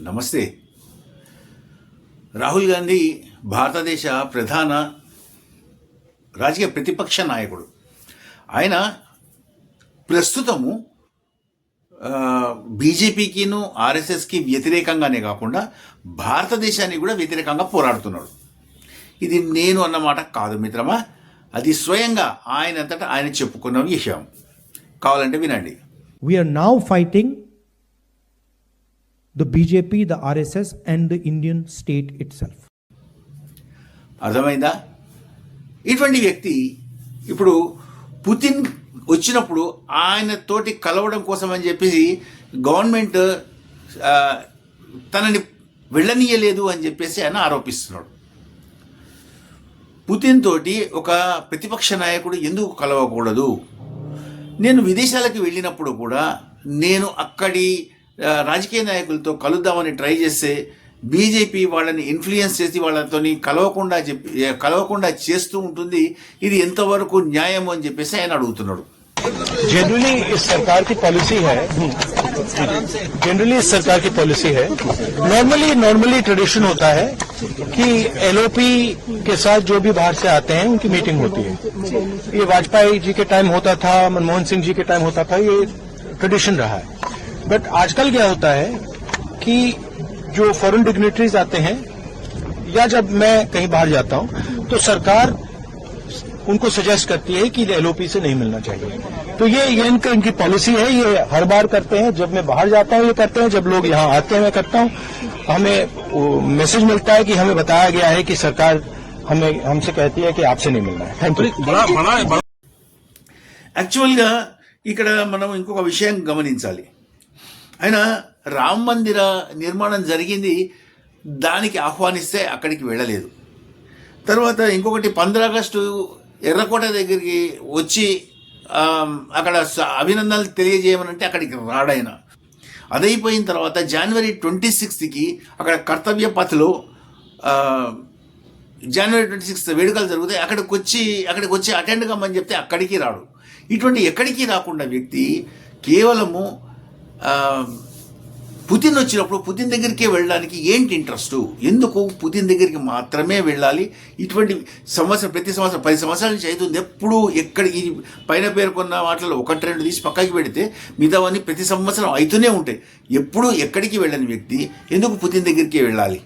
నమస్తే. రాహుల్ గాంధీ భారతదేశ ప్రధాన రాజకీయ ప్రతిపక్ష నాయకుడు. ఆయన ప్రస్తుతము బీజేపీకిను ఆర్ఎస్ఎస్కి వ్యతిరేకంగానే కాకుండా భారతదేశానికి కూడా వ్యతిరేకంగా పోరాడుతున్నాడు. ఇది నేను అన్నమాట కాదు మిత్రమా. అది స్వయంగా ఆయన అంతటా ఆయన చెప్పుకున్న విషయం కావాలంటే వినండి. We're now fighting the BJP, the RSS, and the Indian state itself. అర్థమైందా? ఇటువంటి వ్యక్తి ఇప్పుడు పుతిన్ వచ్చినప్పుడు ఆయన తోటి కలవడం కోసం అని చెప్పేసి గవర్నమెంట్ తనని వెళ్ళనీయలేదు అని చెప్పేసి ఆయన ఆరోపిస్తున్నాడు. పుతిన్ తోటి ఒక ప్రతిపక్ష నాయకుడు ఎందుకు కలవకూడదు? నేను విదేశాలకు వెళ్ళినప్పుడు కూడా నేను అక్కడి రాజకీయ నాయకులతో కలుద్దామని ట్రై చేస్తే బీజేపీ వాళ్ళని ఇన్ఫ్లుయెన్స్ చేసి వాళ్ళతోని కలవకుండా చెప్పి కలవకుండా చేస్తూ ఉంటుంది ఇది ఎంతవరకు న్యాయం అని చెప్పేసి ఆయన అడుగుతున్నాడు जनरली इस सरकार की पॉलिसी है जनरली इस सरकार की पॉलिसी है नॉर्मली नॉर्मली ट्रेडिशन होता है कि एलओपी के साथ जो भी बाहर से आते हैं उनकी मीटिंग होती है ये वाजपेयी जी के टाइम होता था मनमोहन सिंह जी के टाइम होता था ये ट्रेडिशन रहा है बट आजकल क्या होता है कि जो फॉरेन डिग्नेटरीज आते हैं या जब मैं कहीं बाहर जाता हूं तो सरकार उनको सजेस्ट करती है कि एलओपी से नहीं मिलना चाहिए तो ये ये इनका इनकी पॉलिसी है ये हर बार करते हैं जब मैं बाहर जाता हूँ ये करते हैं जब लोग यहाँ आते हैं मैं करता हूँ हमें मैसेज मिलता है कि हमें बताया गया है कि सरकार हमें हमसे कहती है कि आपसे नहीं मिलना है थैंक यू యాక్చువల్గా ఇక్కడ మనం ఇంకొక విషయం గమనించాలి ఆయన రామ మందిర నిర్మాణం జరిగింది దానికి ఆహ్వానిస్తే అక్కడికి వెళ్ళలేదు. తర్వాత ఇంకొకటి పంద్ర ఆగస్టు ఎర్రకోట దగ్గరికి వచ్చి అక్కడ అభినందనలు తెలియజేయమనంటే అక్కడికి రాడాయన అదైపోయిన తర్వాత జనవరి ట్వంటీ సిక్స్త్కి అక్కడ కర్తవ్య పథలో జనవరి ట్వంటీ సిక్స్త్ వేడుకలు జరుగుతాయి. అక్కడికి వచ్చి అక్కడికి వచ్చి అటెండ్ కమ్మని చెప్తే అక్కడికి రాడు. ఇటువంటి ఎక్కడికి రాకుండా వ్యక్తి కేవలము పుతిన్ వచ్చినప్పుడు పుతిన్ దగ్గరికే వెళ్ళడానికి ఏంటి ఇంట్రెస్ట్? ఎందుకు పుతిన్ దగ్గరికి మాత్రమే వెళ్ళాలి? ఇటువంటి సంవత్సరం ప్రతి సంవత్సరం పది సంవత్సరాల నుంచి అవుతుంది. ఎప్పుడు ఎక్కడ ఈ పైన పేర్కొన్న వాటిలో ఒకటి రెండు తీసి పక్కకి పెడితే మిగతావన్నీ ప్రతి సంవత్సరం అవుతూనే ఉంటాయి. ఎప్పుడు ఎక్కడికి వెళ్ళని వ్యక్తి ఎందుకు పుతిన్ దగ్గరికే వెళ్ళాలి?